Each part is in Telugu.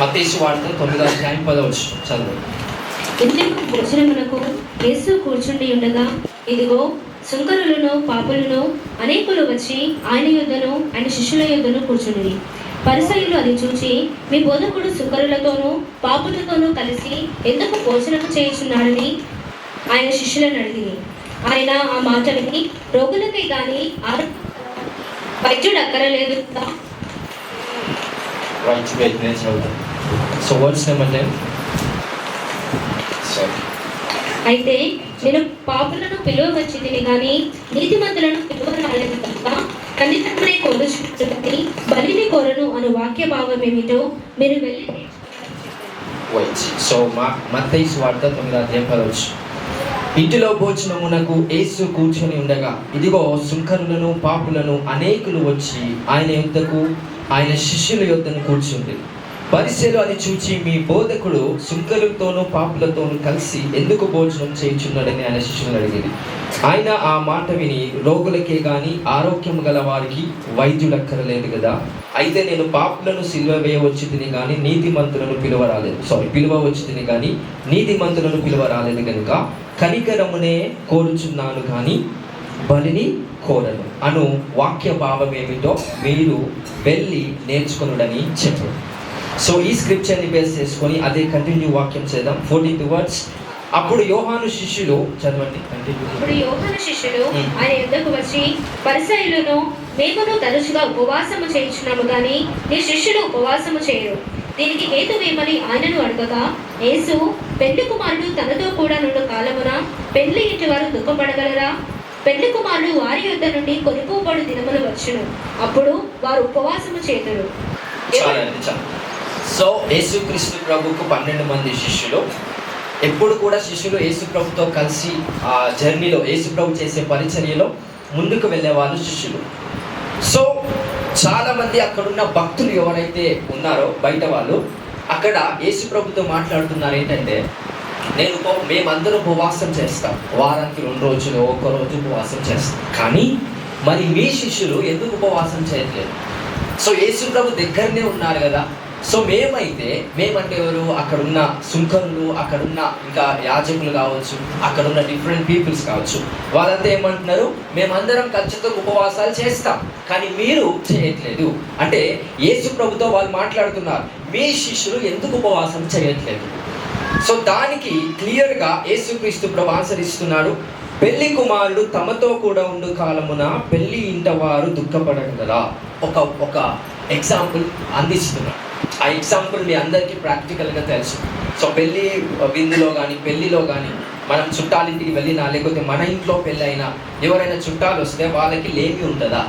మతేసు వార్త తొమ్మిదో అధ్యాయం పదవచ్చు చదువు. ఇంటికి భోజనమునకు యేసు కూర్చుండి ఉండగా ఇదిగో సుంకరులను పాపులను అనేకులు వచ్చి ఆయన యొద్దను ఆయన శిష్యుల యొద్దను కూర్చుండి పరిసయులు అది చూచి మీ బోధకుడు సుంకరులతోనూ పాపులతోనూ కలిసి ఎందుకు భోజనం చేయుచున్నాడని ఆయన శిష్యులను అడిగి ఆయన ఆ మాట విని రోగులకై గాని ఆరో- వైద్యుడు అక్కరలేదు సో వర్డ్స్ సారీ అయితే నేను పాపులను పిలువవచ్చింది కానీ నీతిమంతులను పిలువ రాలేదు కనుక బలిని కోరను అను వాక్య భావం ఏమిటో మీరు వెళ్ళి సో మా మత్తయి వార్త తొమ్మిదో అధ్యాయం పదవచ్చు ఇంటిలో భోజనమునకు యేసు కూర్చొని ఉండగా ఇదిగో సుంకరులను పాపులను అనేకులు వచ్చి ఆయన యొద్దకు ఆయన శిష్యుల యొద్దను కూర్చుంది పరిసెలు అది చూచి మీ బోధకుడు శుంకలతోనూ పాపులతోనూ కలిసి ఎందుకు భోజనం చేయుచున్నాడని ఆయన శిష్యులను అడిగింది. ఆయన ఆ మాట విని రోగులకే గాని ఆరోగ్యం గల వారికి వైద్యుడక్కరలేదు కదా అయితే నేను పాపులను సిల్వ వేయవచ్చు తిని కానీ నీతిమంతులను పిలువ రాలేదు సారీ పిలువ వచ్చి తిని కానీ నీతిమంతులను పిలువ రాలేదు కనుక కనికరమునే కోరుచున్నాను కానీ బలిని కోరను. అను వాక్య భావం ఏమిటో మీరు వెళ్ళి నేర్చుకునుడని చెప్పారు సో ఈ స్క్రిప్చర్ని బేస్ చేసుకొని అదే కంటిన్యూ వాక్యం చేద్దాం. ఫోర్టీన్త్ వర్డ్స్ అప్పుడు యోహాను శిష్యులు చదవండి. ఇప్పుడు యోహన శిష్యులు Hmm. ఆయన యుద్ధకు వచ్చి పరిసయులను మేమును తరచుగా ఉపవాసము చేయించున్నాము కానీ నీ శిష్యులు ఉపవాసము చేయరు. దీనికి హేతువేమని ఆయనను అడగగా యేసు పెళ్ళి కుమారుడు తనతో కూడా నుండు కాలమున పెళ్ళి ఇంటి వారు దుఃఖపడగలరా? పెళ్ళి కుమారుడు వారి యొద్ద నుండి కొనుక్కోబడు దినములు వచ్చును. అప్పుడు వారు ఉపవాసము చేతురు. చాలా సో యేసుక్రీస్తు ప్రభుకు పన్నెండు మంది శిష్యులు. ఎప్పుడు కూడా శిష్యులు యేసు ప్రభుతో కలిసి ఆ జర్నీలో యేసు ప్రభు చేసే పరిచర్యలో ముందుకు వెళ్ళే వాళ్ళు శిష్యులు. సో చాలామంది అక్కడున్న భక్తులు ఎవరైతే ఉన్నారో బయట వాళ్ళు అక్కడ యేసు ప్రభుతో మాట్లాడుతున్నారు ఏంటంటే నేను ఉప- ఉపవాసం చేస్తాం. వారానికి రెండు రోజులు ఒక్క రోజు ఉపవాసం చేస్తాం. కానీ మరి మీ శిష్యులు ఎందుకు ఉపవాసం చేయట్లేదు? సో యేసు ప్రభు దగ్గరనే ఉన్నారు కదా. సో మేమైతే మేమంటే ఎవరు? అక్కడున్న సుంకరులు అక్కడున్న ఇంకా యాజకులు కావచ్చు అక్కడున్న డిఫరెంట్ పీపుల్స్ కావచ్చు. వాళ్ళంతా ఏమంటున్నారు? మేమందరం ఖచ్చితంగా ఉపవాసాలు చేస్తాం. కానీ మీరు చేయట్లేదు. అంటే యేసు ప్రభుతో వాళ్ళు మాట్లాడుతున్నారు. మీ శిష్యులు ఎందుకు ఉపవాసం చేయట్లేదు? సో దానికి క్లియర్గా యేసుక్రీస్తు ప్రభు ఆన్సర్ ఇస్తున్నాడు. పెళ్ళి కుమారుడు తమతో కూడా ఉండు కాలమున పెళ్ళి ఇంట వారు దుఃఖపడగలరా ఒక ఒక ఎగ్జాంపుల్ అందిస్తున్నాడు ఆ ఎగ్జాంపుల్ మీ అందరికీ ప్రాక్టికల్గా తెలుసు. సో పెళ్ళి విందులో కానీ పెళ్ళిలో కానీ మనం చుట్టాలింటికి వెళ్ళినా లేకపోతే మన ఇంట్లో పెళ్ళి అయినా ఎవరైనా చుట్టాలు వస్తే వాళ్ళకి లేమి ఉంటుందా?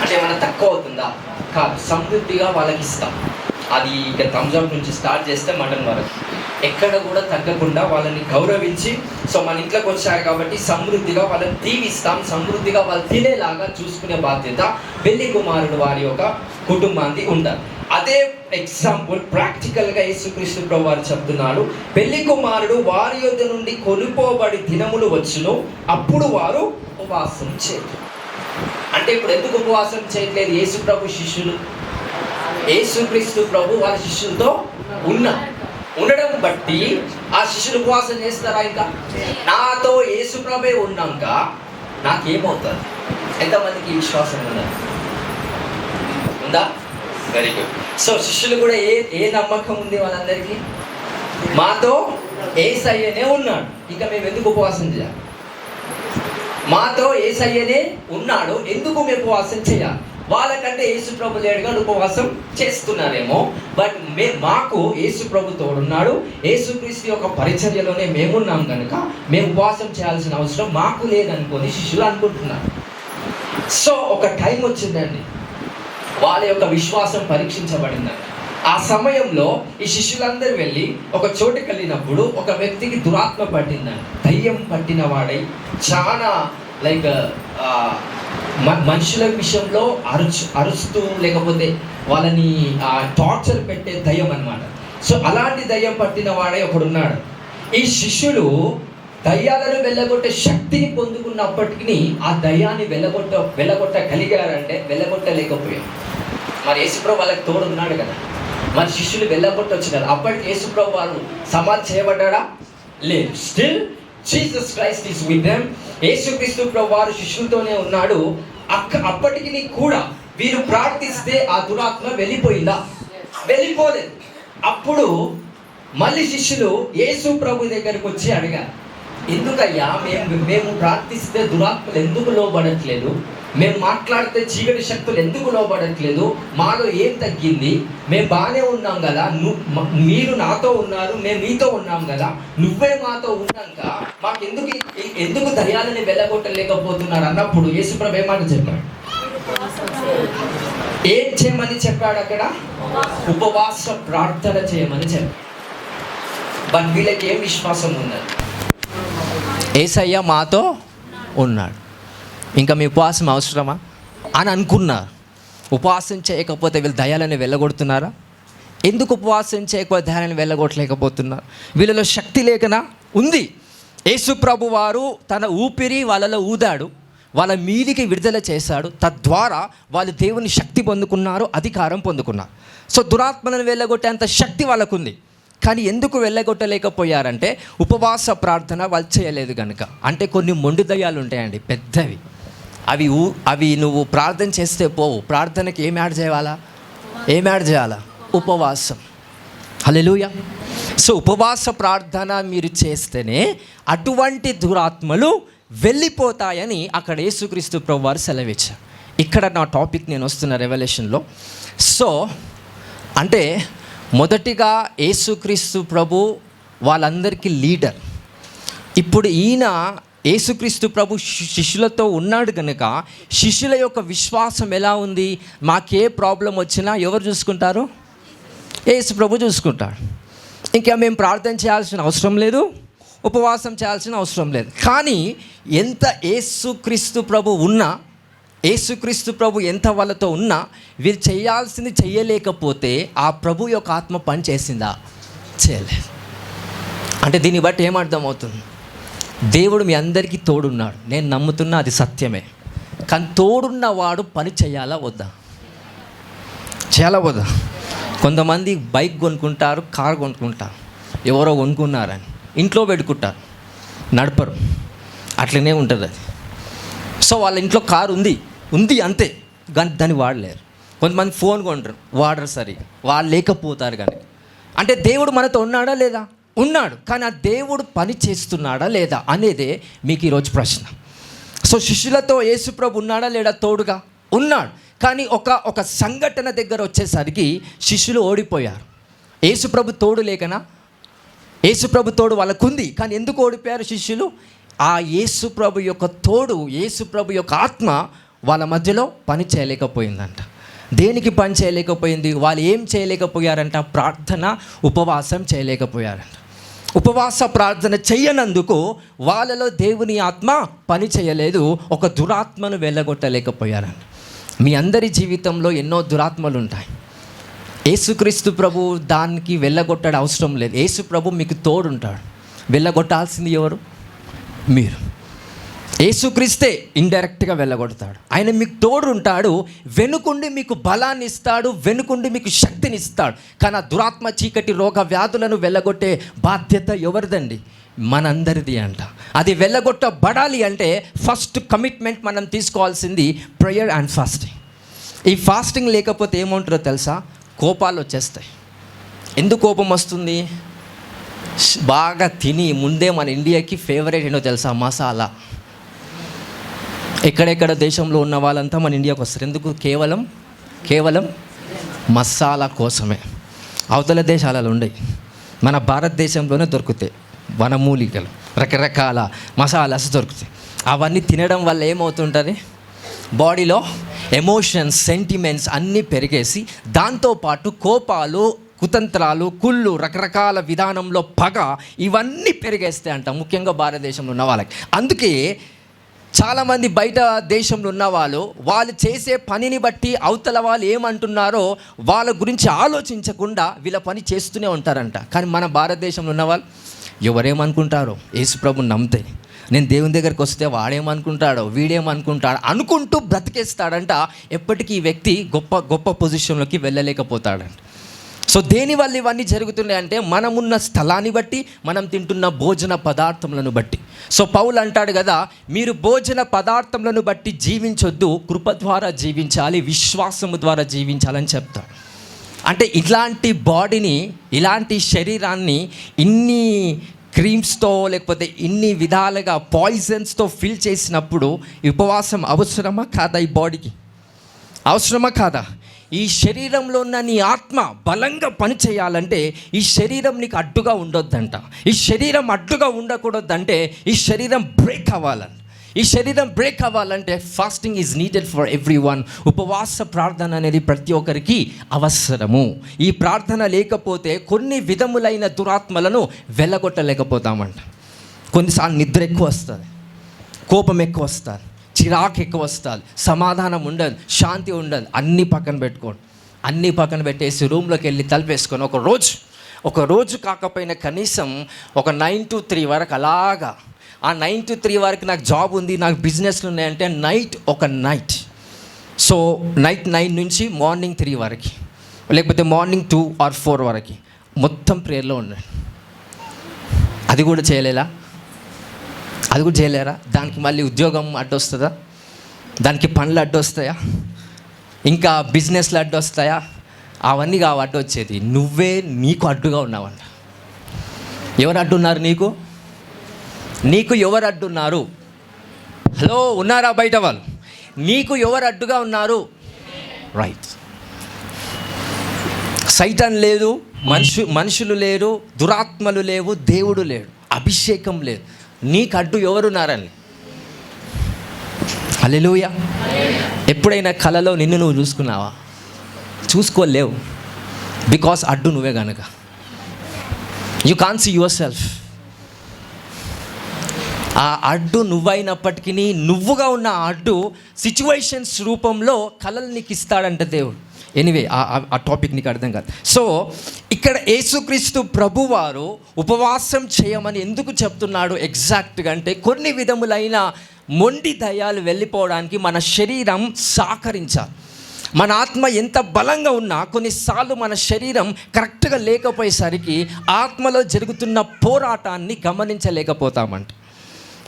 అంటే ఏమైనా తక్కువ అవుతుందా? కాదు సమృద్ధిగా వాళ్ళకి ఇస్తాం అది ఇక థమ్స్అప్ నుంచి స్టార్ట్ చేస్తే మటన్ వరకు. ఎక్కడ కూడా తగ్గకుండా వాళ్ళని గౌరవించి సో మన ఇంట్లోకి వచ్చారు కాబట్టి సమృద్ధిగా వాళ్ళని దీవిస్తాం సమృద్ధిగా వాళ్ళు తినేలాగా చూసుకునే బాధ్యత పెళ్ళి కుమారుడు వారి యొక్క కుటుంబానికి ఉంటారు అదే ఎగ్జాంపుల్ ప్రాక్టికల్గా యేసుక్రీస్తు ప్రభు వారు చెప్తున్నారు. పెళ్ళి కుమారుడు వారి యొద్ద నుండి కొనుక్కోబడి దినములు వచ్చును అప్పుడు వారు ఉపవాసం చేయరు. అంటే ఇప్పుడు ఎందుకు ఉపవాసం చేయట్లేదు యేసు ప్రభు శిష్యులు? యేసుక్రీస్తు ప్రభు వారి శిష్యులతో ఉన్న ఉండడం బట్టి ఆ శిష్యులు ఉపవాసం చేస్తారా ఇంకా? నాతో యేసు ప్రభే ఉన్నాక నాకేమవుతుంది? ఎంతమందికి విశ్వాసం ఉన్నది ఉందా? వెరీ గుడ్ సో శిష్యులు కూడా ఏ ఏ నమ్మకం ఉంది వాళ్ళందరికీ? మాతో ఏసయ్యనే ఉన్నాడు. ఇక మేము ఎందుకు ఉపవాసం చేయాలి? మాతో ఏసయ్యనే ఉన్నాడు. ఎందుకు మేము ఉపవాసం చేయాలి? వాళ్ళకంటే యేసు ప్రభు లేడుగా ఉపవాసం చేస్తున్నారేమో. బట్ మే మాకు యేసు ప్రభు తోడున్నాడు. యేసుక్రీస్తు యొక్క పరిచర్యలోనే మేమున్నాం కనుక మేము ఉపవాసం చేయాల్సిన అవసరం మాకు లేదనుకొని శిష్యులు అనుకుంటున్నారు. సో ఒక టైం వచ్చిందండి. వాళ్ళ యొక్క విశ్వాసం పరీక్షించబడిందండి ఆ సమయంలో ఈ శిష్యులందరూ వెళ్ళి ఒక చోటుకి వెళ్ళినప్పుడు ఒక వ్యక్తికి దురాత్మ పట్టిందండి దయ్యం పట్టిన వాడై చాలా లైక్ మనుషుల విషయంలో అరుచు అరుస్తూ లేకపోతే వాళ్ళని టార్చర్ పెట్టే దయ్యం అన్నమాట సో అలాంటి దయ్యం పట్టిన వాడే ఒకడున్నాడు. ఈ శిష్యులు దయ్యాలను వెళ్ళగొట్టే శక్తిని పొందుకున్నప్పటికీ ఆ దయ్యాన్ని వెళ్ళగొట్ట వెళ్ళగొట్టగలిగారంటే వెళ్ళగొట్టలేకపోయారు. మరి యేసుప్రభు వాళ్ళకి తోడున్నాడు కదా. మన శిష్యులు వెళ్ళగొట్టొచ్చినారు. అప్పటికి యేసుప్రభు వారు సమాధి చేయబడ్డా లేదు. Still Jesus Christ is with them యేసుక్రీస్తు ప్రభు వారు శిష్యులతోనే ఉన్నాడు. అక్క అప్పటికి కూడా వీరు ప్రార్థిస్తే ఆ దురాత్మ వెళ్ళిపోయిందా? వెళ్ళిపోలేదు. అప్పుడు మళ్ళీ శిష్యులు యేసు ప్రభు దగ్గరకు వచ్చి అడిగారు. ఎందుకయ్యా? మేము మేము ప్రార్థిస్తే దురాత్మలు ఎందుకు లోబడట్లేదు? మేము మాట్లాడితే చీకటి శక్తులు ఎందుకు లోబడట్లేదు? మాలో ఏం తగ్గింది? మేము బాగానే ఉన్నాం కదా? మీరు నాతో ఉన్నారు మేము మీతో ఉన్నాం కదా? నువ్వే మాతో ఉన్నాక మాకు ఎందుకు ఈ- ఎందుకు వెళ్ళగొట్టలేకపోతున్నారు అన్నప్పుడు యేసుప్రభు ఏమాట చెప్పాడు? ఏం చేయమని చెప్పాడు అక్కడ? ఉపవాస ప్రార్థన చేయమని చెప్పాడు. బట్ వీళ్ళకి ఏం విశ్వాసం ఉన్నది ఏసయ్య మాతో ఉన్నాడు. ఇంకా మీ ఉపవాసం అవసరమా? అని అనుకున్నారు. ఉపవాసం చేయకపోతే వీళ్ళు దయాలని వెళ్ళగొడుతున్నారా? ఎందుకు ఉపవాసం చేయకపోతే దయాలని వెళ్ళగొట్టలేకపోతున్నారు? వీళ్ళలో శక్తి లేకనా? ఉంది. యేసు ప్రభు వారు తన ఊపిరి వాళ్ళలో ఊదాడు. వాళ్ళ మీదికి విడుదల చేశాడు. తద్వారా వాళ్ళు దేవుని శక్తి పొందుకున్నారు అధికారం పొందుకున్నారు. సో దురాత్మలను వెళ్ళగొట్టేంత శక్తి వాళ్ళకుంది. కానీ ఎందుకు వెళ్ళగొట్టలేకపోయారంటే ఉపవాస ప్రార్థన వాళ్ళు చేయలేదు కనుక అంటే కొన్ని మొండి దయ్యాలు ఉంటాయండి పెద్దవి. అవి ఊ అవి నువ్వు ప్రార్థన చేస్తే పోవు. ప్రార్థనకి ఏం యాడ్ చేయాలా? ఏం యాడ్ చేయాలా? ఉపవాసం. హల్లెలూయా. సో ఉపవాస ప్రార్థన మీరు చేస్తేనే అటువంటి దురాత్మలు వెళ్ళిపోతాయని అక్కడ యేసుక్రీస్తు ప్రభు వారు సెలవిచ్చారు. ఇక్కడ నా టాపిక్ నేను వస్తున్న రెవల్యూషన్లో. సో అంటే మొదటిగా యేసుక్రీస్తు ప్రభు వాళ్ళందరికీ లీడర్. ఇప్పుడు ఈయన యేసుక్రీస్తు ప్రభు శి- శిష్యులతో ఉన్నాడు కనుక శిష్యుల యొక్క విశ్వాసం ఎలా ఉంది? మాకే ప్రాబ్లం వచ్చినా ఎవరు చూసుకుంటారు? యేసు ప్రభు చూసుకుంటాడు. ఇంకా మేము ప్రార్థన చేయాల్సిన అవసరం లేదు ఉపవాసం చేయాల్సిన అవసరం లేదు. కానీ ఎంత యేసుక్రీస్తు ప్రభు ఉన్నా యేసుక్రీస్తు ప్రభు ఎంత వాళ్ళతో ఉన్నా వీరు చేయాల్సింది చేయలేకపోతే ఆ ప్రభు యొక్క ఆత్మ పని చేసిందా? చేయలేదు. అంటే దీన్ని బట్టి ఏమర్థమవుతుంది దేవుడు మీ అందరికీ తోడున్నాడు. నేను నమ్ముతున్నా అది సత్యమే. కానీ తోడున్న వాడు పని చేయాలా వద్దా? చేయాలా వద్దా? కొంతమంది బైక్ కొనుక్కుంటారు కార్ కొనుక్కుంటారు. ఎవరో కొనుక్కున్నారని. ఇంట్లో పెట్టుకుంటారు. నడపరు. అట్లనే ఉంటుంది అది. సో వాళ్ళ ఇంట్లో కారు ఉంది ఉంది అంతే. కానీ దాన్ని వాడలేరు. కొంతమంది ఫోన్ కొంటారు. వాడరు సరిగా. వాళ్ళు లేకపోతారు కానీ. అంటే దేవుడు మనతో ఉన్నాడా లేదా? ఉన్నాడు. కానీ ఆ దేవుడు పని చేస్తున్నాడా లేదా అనేదే మీకు ఈరోజు ప్రశ్న. సో శిష్యులతో యేసుప్రభు ఉన్నాడా లేడా తోడుగా? ఉన్నాడు. కానీ ఒక ఒక సంఘటన దగ్గర వచ్చేసరికి శిష్యులు ఓడిపోయారు. యేసుప్రభు తోడు లేకనా? యేసుప్రభు తోడు వాళ్ళకుంది. కానీ ఎందుకు ఓడిపోయారు శిష్యులు? ఆ యేసుప్రభు యొక్క తోడు యేసుప్రభు యొక్క ఆత్మ వాళ్ళ మధ్యలో పని చేయలేకపోయిందంట. దేనికి పని చేయలేకపోయింది? వాళ్ళు ఏం చేయలేకపోయారంట? ప్రార్థన ఉపవాసం చేయలేకపోయారంట. ఉపవాస ప్రార్థన చెయ్యనందుకు వాళ్ళలో దేవుని ఆత్మ పని చేయలేదు ఒక దురాత్మను వెళ్ళగొట్టలేకపోయారంట. మీ అందరి జీవితంలో ఎన్నో దురాత్మలు ఉంటాయి యేసుక్రీస్తు ప్రభు దానికి వెళ్ళగొట్టడం అవసరం లేదు. యేసు ప్రభు మీకు తోడుంటాడు. వెళ్ళగొట్టాల్సింది ఎవరు? మీరు. యేసుక్రీస్తే ఇండైరెక్ట్గా వెళ్ళగొడతాడు. ఆయన మీకు తోడు ఉంటాడు వెనుకుండి మీకు బలాన్ని ఇస్తాడు వెనుకుండి మీకు శక్తిని ఇస్తాడు కానీ ఆ దురాత్మ చీకటి రోగ వ్యాధులను వెళ్ళగొట్టే బాధ్యత ఎవరిదండి? మనందరిది అంట. అది వెళ్ళగొట్టబడాలి అంటే ఫస్ట్ కమిట్మెంట్ మనం తీసుకోవాల్సింది ప్రేయర్ అండ్ ఫాస్టింగ్. ఈ ఫాస్టింగ్ లేకపోతే ఏముంటుందో తెలుసా? కోపాలు వచ్చేస్తాయి. ఎందుకు కోపం వస్తుంది? బాగా తిని ముందే మన ఇండియాకి ఫేవరెట్ ఏంటో తెలుసా? మసాలా. ఎక్కడెక్కడ దేశంలో ఉన్న వాళ్ళంతా మన ఇండియాకు వస్తారు. ఎందుకు? కేవలం కేవలం మసాలా కోసమే. అవతల దేశాలలో ఉండయి మన భారతదేశంలోనే దొరుకుతాయి. వనమూలికలు రకరకాల మసాలాస్ దొరుకుతాయి. అవన్నీ తినడం వల్ల ఏమవుతుంటుంది? బాడీలో ఎమోషన్స్ సెంటిమెంట్స్ అన్నీ పెరిగేసి దాంతోపాటు కోపాలు కుతంత్రాలు కుళ్ళు రకరకాల విధానంలో పగ ఇవన్నీ పెరిగేస్తాయి అంట ముఖ్యంగా భారతదేశంలో ఉన్న వాళ్ళకి. అందుకే చాలామంది బయట దేశంలో ఉన్న వాళ్ళు వాళ్ళు చేసే పనిని బట్టి అవతల వాళ్ళు ఏమంటున్నారో వాళ్ళ గురించి ఆలోచించకుండా వీళ్ళ పని చేస్తూనే ఉంటారంట. కానీ మన భారతదేశంలో ఉన్న వాళ్ళు ఎవరేమనుకుంటారో యేసుప్రభు నమ్మితే. నేను దేవుని దగ్గరికి వస్తే వాడేమనుకుంటాడో? వీడేమనుకుంటాడో? అనుకుంటూ బ్రతికేస్తాడంట. ఎప్పటికీ ఈ వ్యక్తి గొప్ప గొప్ప పొజిషన్లోకి వెళ్ళలేకపోతాడంట. సో దేనివల్ల ఇవన్నీ జరుగుతున్నాయి అంటే మనమున్న స్థలాన్ని బట్టి మనం తింటున్న భోజన పదార్థములను బట్టి. సో పౌలు అంటాడు కదా మీరు భోజన పదార్థములను బట్టి జీవించొద్దు కృప ద్వారా జీవించాలి విశ్వాసము ద్వారా జీవించాలని చెప్తాడు. అంటే ఇలాంటి బాడీని ఇలాంటి శరీరాన్ని ఇన్ని క్రీమ్స్తో లేకపోతే ఇన్ని విధాలుగా పాయిజన్స్తో ఫిల్ చేసినప్పుడు ఉపవాసం అవసరమా కాదా ఈ బాడీకి? అవసరమా కాదా? ఈ శరీరంలో ఉన్న నీ ఆత్మ బలంగా పనిచేయాలంటే ఈ శరీరం నీకు అడ్డుగా ఉండొద్దంట. ఈ శరీరం అడ్డుగా ఉండకూడదంటే ఈ శరీరం బ్రేక్ అవ్వాలని ఈ శరీరం బ్రేక్ అవ్వాలంటే fasting is needed for everyone ఉపవాస ప్రార్థన అనేది ప్రతి ఒక్కరికి అవసరము. ఈ ప్రార్థన లేకపోతే కొన్ని విధములైన దురాత్మలను వెళ్ళగొట్టలేకపోతామంట కొన్నిసార్లు నిద్ర ఎక్కువ వస్తుంది. కోపం ఎక్కువ వస్తుంది. చిరాకు ఎక్కువ వస్తుంది. సమాధానం ఉండదు. శాంతి ఉండదు. అన్నీ పక్కన పెట్టుకోండి. అన్నీ పక్కన పెట్టేసి రూమ్లోకి వెళ్ళి తలపేసుకొని ఒక రోజు ఒక రోజు కాకపోయినా కనీసం ఒక నైన్ టు త్రీ వరకు అలాగా. ఆ నైన్ టు త్రీ వరకు నాకు జాబ్ ఉంది నాకు బిజినెస్లు ఉన్నాయంటే నైట్ ఒక నైట్. సో నైట్ నైన్ నుంచి మార్నింగ్ త్రీ వరకు. లేకపోతే మార్నింగ్ టూ ఆర్ ఫోర్ వరకు. మొత్తం ప్రేయర్లో ఉండండి. అది కూడా చేయలేలా అది కూడా చేయలేరా? దానికి మళ్ళీ ఉద్యోగం అడ్డొస్తుందా? దానికి పనులు అడ్డొస్తాయా? ఇంకా బిజినెస్లు అడ్డొస్తాయా? అవన్నీ కావు అడ్డు వచ్చేది నువ్వే నీకు అడ్డుగా ఉన్నావంట ఎవరు అడ్డున్నారు నీకు? నీకు ఎవరు అడ్డున్నారు? హలో ఉన్నారా బయట వాళ్ళు? నీకు ఎవరు అడ్డుగా ఉన్నారు? రైట్ సైటన్ లేదు మనుషు మనుషులు లేరు దురాత్మలు లేవు దేవుడు లేడు. అభిషేకం లేదు. నీకు అడ్డు ఎవరున్నారని. అల్లెలుయ ఎప్పుడైనా కలలో నిన్ను నువ్వు చూసుకున్నావా? చూసుకోలేవు. బికాస్ అడ్డు నువ్వే గనక. You can see yourself ఆ అడ్డు నువ్వైనప్పటికీ నువ్వుగా ఉన్న అడ్డు సిచ్యువేషన్స్ రూపంలో కళలు నీకు ఇస్తాడంట దేవుడు. ఎనివే ఆ టాపిక్ నీకు అర్థం కాదు. సో ఇక్కడ యేసుక్రీస్తు ప్రభువారు ఉపవాసం చేయమని ఎందుకు చెప్తున్నాడు ఎగ్జాక్ట్గా అంటే కొన్ని విధములైన మొండి దయాలు వెళ్ళిపోవడానికి మన శరీరం సహకరించాలి. మన ఆత్మ ఎంత బలంగా ఉన్నా కొన్నిసార్లు మన శరీరం కరెక్ట్గా లేకపోయేసరికి ఆత్మలో జరుగుతున్న పోరాటాన్ని గమనించలేకపోతామంట.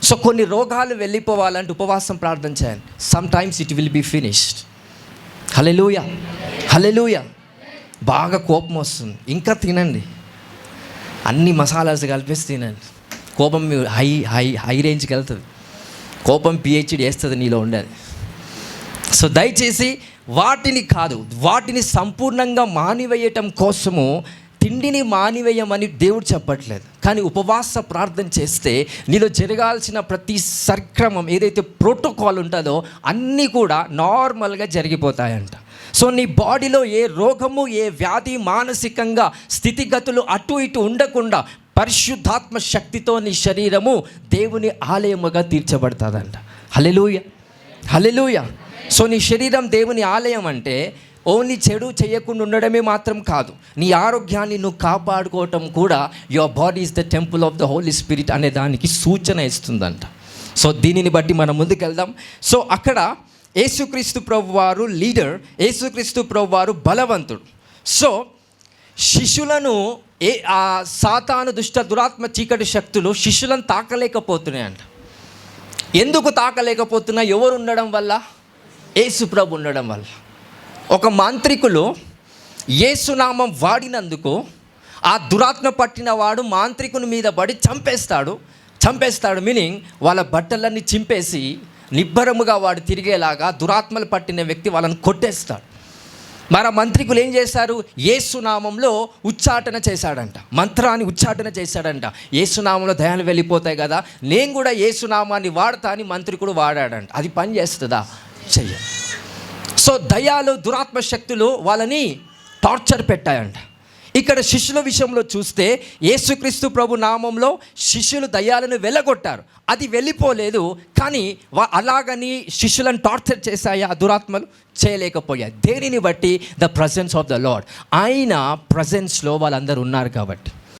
సో కొన్ని రోగాలు వెళ్ళిపోవాలంటే ఉపవాసం ప్రార్థన చేయండి sometimes it will be finished hallelujah hallelujah బాగా కోపం వస్తుంది. ఇంకా తినండి. అన్ని మసాలాస్ కలిపేసి తినండి. కోపం హై హై హై రేంజ్కి వెళ్తుంది. కోపం పిహెచ్డి వేస్తుంది నీలో ఉండేది. సో దయచేసి వాటిని కాదు వాటిని సంపూర్ణంగా మానివేయటం కోసము తిండిని మానివేయమని దేవుడు చెప్పట్లేదు. కానీ ఉపవాస ప్రార్థన చేస్తే నీలో జరగాల్సిన ప్రతి సక్రమం ఏదైతే ప్రోటోకాల్ ఉంటుందో అన్నీ కూడా నార్మల్గా జరిగిపోతాయంట. సో నీ బాడీలో ఏ రోగము ఏ వ్యాధి మానసికంగా స్థితిగతులు అటు ఇటు ఉండకుండా పరిశుద్ధాత్మ శక్తితో నీ శరీరము దేవుని ఆలయముగా తీర్చబడుతుందంట. హలెలూయ హలెలూయ సో నీ శరీరం దేవుని ఆలయం అంటే ఓన్లీ చెడు చేయకుండా ఉండడమే మాత్రం కాదు. నీ ఆరోగ్యాన్ని నువ్వు కాపాడుకోవటం కూడా your body is the temple of the Holy Spirit అనే దానికి సూచన ఇస్తుందంట. సో దీనిని బట్టి మనం ముందుకెళ్దాం. సో అక్కడ యేసుక్రీస్తు ప్రభు వారు లీడర్ యేసుక్రీస్తు ప్రభు వారు బలవంతుడు. సో శిష్యులను ఏ ఆ సాతాను దుష్ట దురాత్మ చీకటి శక్తులు శిష్యులను తాకలేకపోతున్నాయంట. ఎందుకు తాకలేకపోతున్నా? ఎవరు ఉండడం వల్ల? యేసు ప్రభు ఉండడం వల్ల. ఒక మాంత్రికులు యేసునామం వాడినందుకు ఆ దురాత్మ పట్టిన వాడు మాంత్రికుని మీద పడి చంపేస్తాడు. చంపేస్తాడు మీనింగ్ వాళ్ళ బట్టలన్నీ చింపేసి నిబ్బరముగా వాడు తిరిగేలాగా దురాత్మలు పట్టిన వ్యక్తి వాళ్ళని కొట్టేస్తాడు. మన మంత్రికులు ఏం చేశారు? ఏసునామంలో ఉచ్చాటన చేశాడంట. మంత్రాన్ని ఉచ్చాటన చేశాడంట. ఏసునామంలో దయాలు వెళ్ళిపోతాయి కదా. నేను కూడా ఏసునామాన్ని వాడతా అని మంత్రికుడు వాడాడంట. అది పని చేస్తుందా? చెయ్య సో దయాలు దురాత్మ శక్తులు వాళ్ళని టార్చర్ పెట్టాయంట. ఇక్కడ శిష్యుల విషయంలో చూస్తే యేసుక్రీస్తు ప్రభు నామంలో శిష్యులు దయ్యాలను వెళ్ళగొట్టారు. అది వెళ్ళిపోలేదు కానీ వా అలాగని శిష్యులను టార్చర్ చేశాయి ఆ దురాత్మలు? చేయలేకపోయాయి దేనిని బట్టి? The presence of the Lord ఆయన ప్రజెన్స్లో వాళ్ళందరూ ఉన్నారు కాబట్టి.